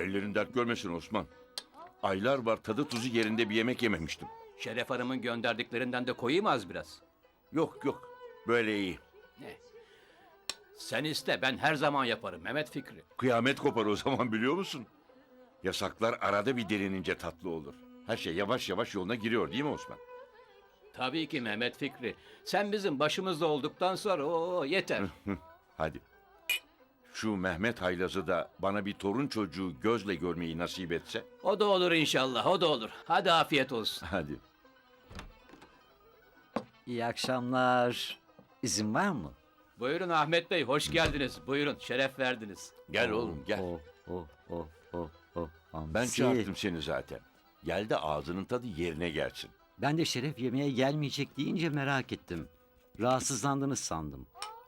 Ellerin dert görmesin Osman. Aylar var tadı tuzu yerinde bir yemek yememiştim. Şeref Hanım'ın gönderdiklerinden de koyayım az biraz. Yok yok böyle iyi. Sen iste ben her zaman yaparım Mehmet Fikri. Kıyamet kopar o zaman biliyor musun? Yasaklar arada bir delinince tatlı olur. Her şey yavaş yavaş yoluna giriyor değil mi Osman? Tabii ki Mehmet Fikri. Sen bizim başımızda olduktan sonra o yeter. Hadi. Şu Mehmet Haylaz'ı da bana bir torun çocuğu gözle görmeyi nasip etse. o da olur inşallah o da olur. Hadi afiyet olsun. Hadi. İyi akşamlar. İzin var mı? Buyurun Ahmet Bey hoş geldiniz. Buyurun şeref verdiniz. Gel oğlum gel. Oh, oh, oh, oh, oh. Hamsi. Ben çağırdım seni zaten. Gel de ağzının tadı yerine gelsin. Ben de Şeref yemeğe gelmeyecek deyince merak ettim. Rahatsızlandınız sandım.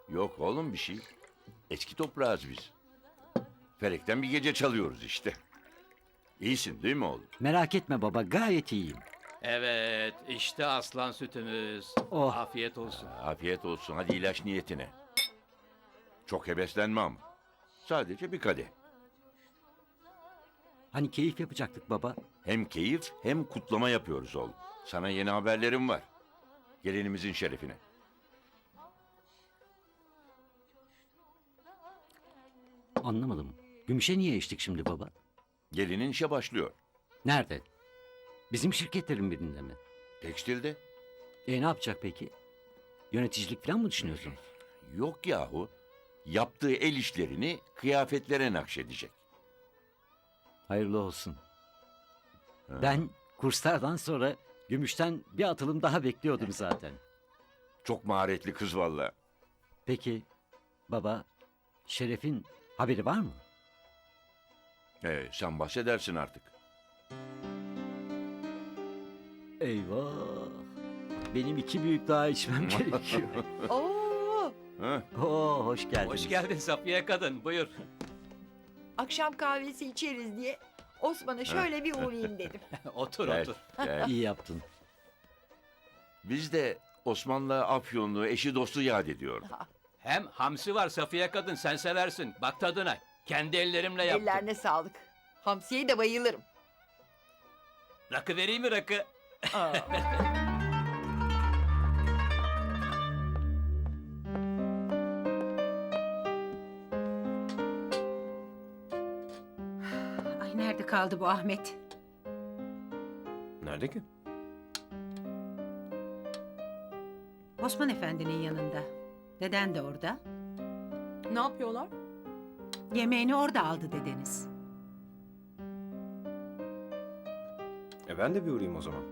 Yok oğlum bir şey. Eski toprağız biz. Felekten bir gece çalıyoruz işte. İyisin değil mi oğlum? Merak etme baba gayet iyiyim. Evet işte aslan sütümüz. Oh. Afiyet olsun. Afiyet olsun hadi ilaç niyetine. Çok heveslenme ama. Sadece bir kadeh. Hani keyif yapacaktık baba. Hem keyif hem kutlama yapıyoruz oğlum. Sana yeni haberlerim var. Gelinimizin şerefine. Anlamadım. Gümüşe niye içtik şimdi baba? Gelinin işe başlıyor. Nerede? Bizim şirketlerin birinde mi? Tekstilde. E ne yapacak peki? Yöneticilik falan mı düşünüyorsun? Yok yahu. Yaptığı el işlerini kıyafetlere nakşedecek. Hayırlı olsun. Ben kurslardan sonra Gümüş'ten bir atılım daha bekliyordum zaten. Çok maharetli kız valla. Peki baba Şeref'in haberi var mı? Ee, sen bahsedersin artık. Eyvah. Benim iki büyük daha içmem gerekiyor. Oo, Ha? Oo hoş geldiniz. Hoş geldin Safiye kadın buyur. akşam kahvesi içeriz diye Osman'a şöyle bir uğrayayım dedim. otur Gel, otur. gel. İyi yaptın. Biz de Osman'la Afyonlu eşi dostu yad ediyoruz. Hem hamsi var Safiye kadın sen seversin. Bak tadına. Kendi ellerimle yaptım. Ellerine sağlık. Hamsiye de bayılırım. Rakı vereyim mi rakı? Aa, Ay nerede kaldı bu Ahmet? Nerede ki? Osman Efendi'nin yanında. Deden de orada. ne yapıyorlar? Yemeğini orada aldı dedeniz. E ben de bir uğrayayım o zaman.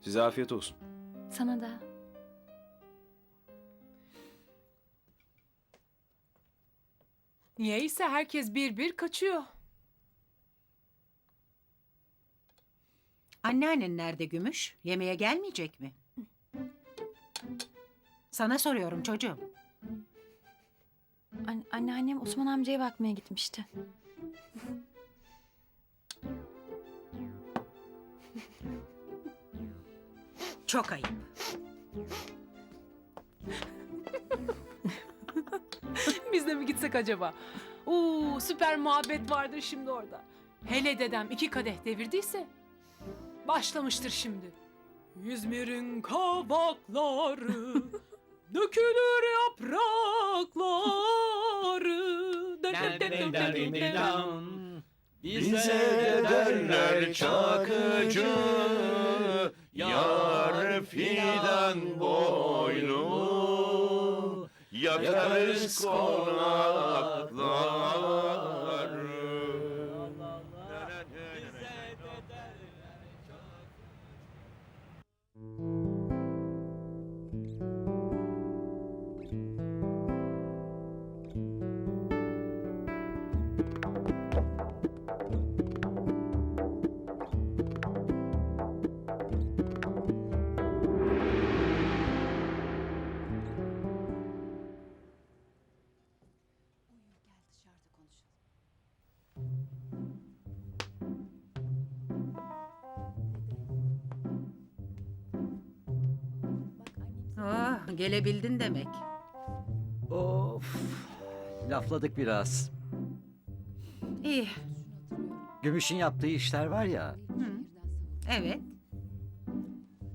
Size afiyet olsun. Sana da. Niyeyse herkes bir bir kaçıyor. Anneannen nerede Gümüş? Yemeğe gelmeyecek mi? Sana soruyorum çocuğum. An- anneannem Osman amcaya bakmaya gitmişti. Çok ayıp. Biz de mi gitsek acaba? Oo, süper muhabbet vardır şimdi orada. Hele dedem iki kadeh devirdiyse başlamıştır şimdi. İzmir'in kabakları dökülür yaprakları. Bize derler çakıcı, yar fidan boynu, yakarız konaklar. Gelebildin demek. Of. Lafladık biraz. İyi. Gümüş'ün yaptığı işler var ya. Evet.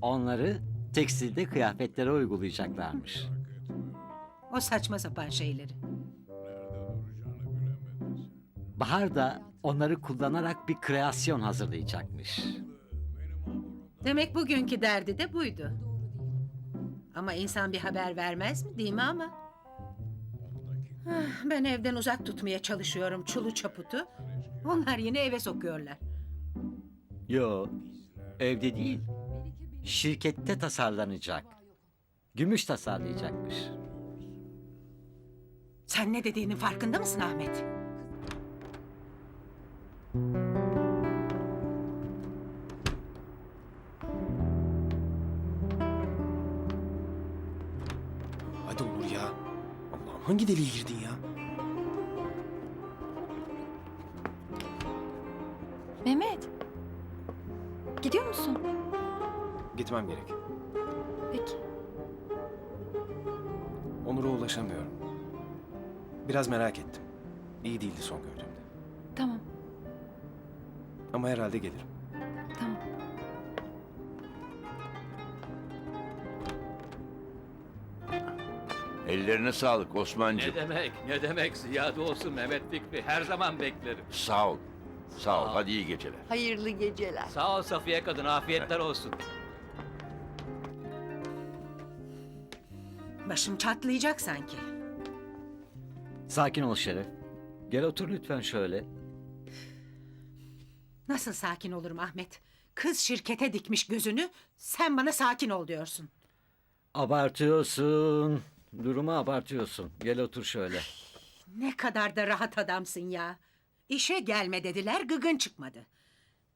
Onları tekstilde kıyafetlere uygulayacaklarmış. O saçma sapan şeyleri. Bahar da onları kullanarak bir kreasyon hazırlayacakmış. Demek bugünkü derdi de buydu. Ama insan bir haber vermez mi değil mi ama? Ah, Ben evden uzak tutmaya çalışıyorum çulu çaputu. Onlar yine eve sokuyorlar. Yo, evde değil. Şirkette tasarlanacak. Gümüş tasarlayacakmış. Sen ne dediğinin farkında mısın Ahmet? Hangi deliğe girdin ya? Mehmet. Gidiyor musun? Gitmem gerek. Peki. Onur'a ulaşamıyorum. Biraz merak ettim. İyi değildi son gördüğümde. Tamam. Ama herhalde gelirim. Ellerine sağlık Ne Osman'cığım. demek, ne demek ziyade olsun Mehmet Fikri. Her zaman beklerim. Sağ ol. Sağ ol. Sağ ol. Hadi iyi geceler. Hayırlı geceler. Sağ ol Safiye kadın, afiyetler olsun. Başım çatlayacak sanki. Sakin ol Şeref. Gel otur lütfen şöyle. Nasıl sakin olurum Ahmet? Kız şirkete dikmiş gözünü, sen bana sakin ol diyorsun. Abartıyorsun. Durumu abartıyorsun. Gel otur şöyle. Ne kadar da rahat adamsın ya. İşe gelme dediler, gıgın çıkmadı.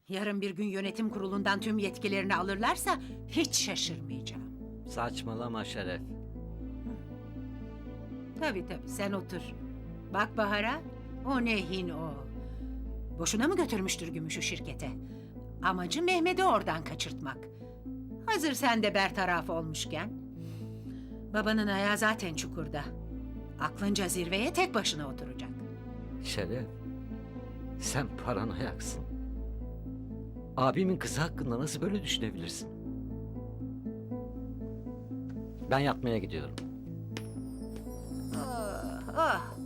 Yarın bir gün yönetim kurulundan tüm yetkilerini alırlarsa hiç şaşırmayacağım. Saçmalama Şeref. Tabii tabii sen otur. Bak Bahar'a, o nehin o. Boşuna mı götürmüştür Gümüş'ü şirkete? Amacı Mehmet'i oradan kaçırtmak. Hazır sen de bertaraf olmuşken. Babanın ayağı zaten çukurda. Aklınca zirveye tek başına oturacak. Şeref. Sen paranoyaksın. Abimin kızı hakkında nasıl böyle düşünebilirsin? Ben yatmaya gidiyorum. Ah, ah.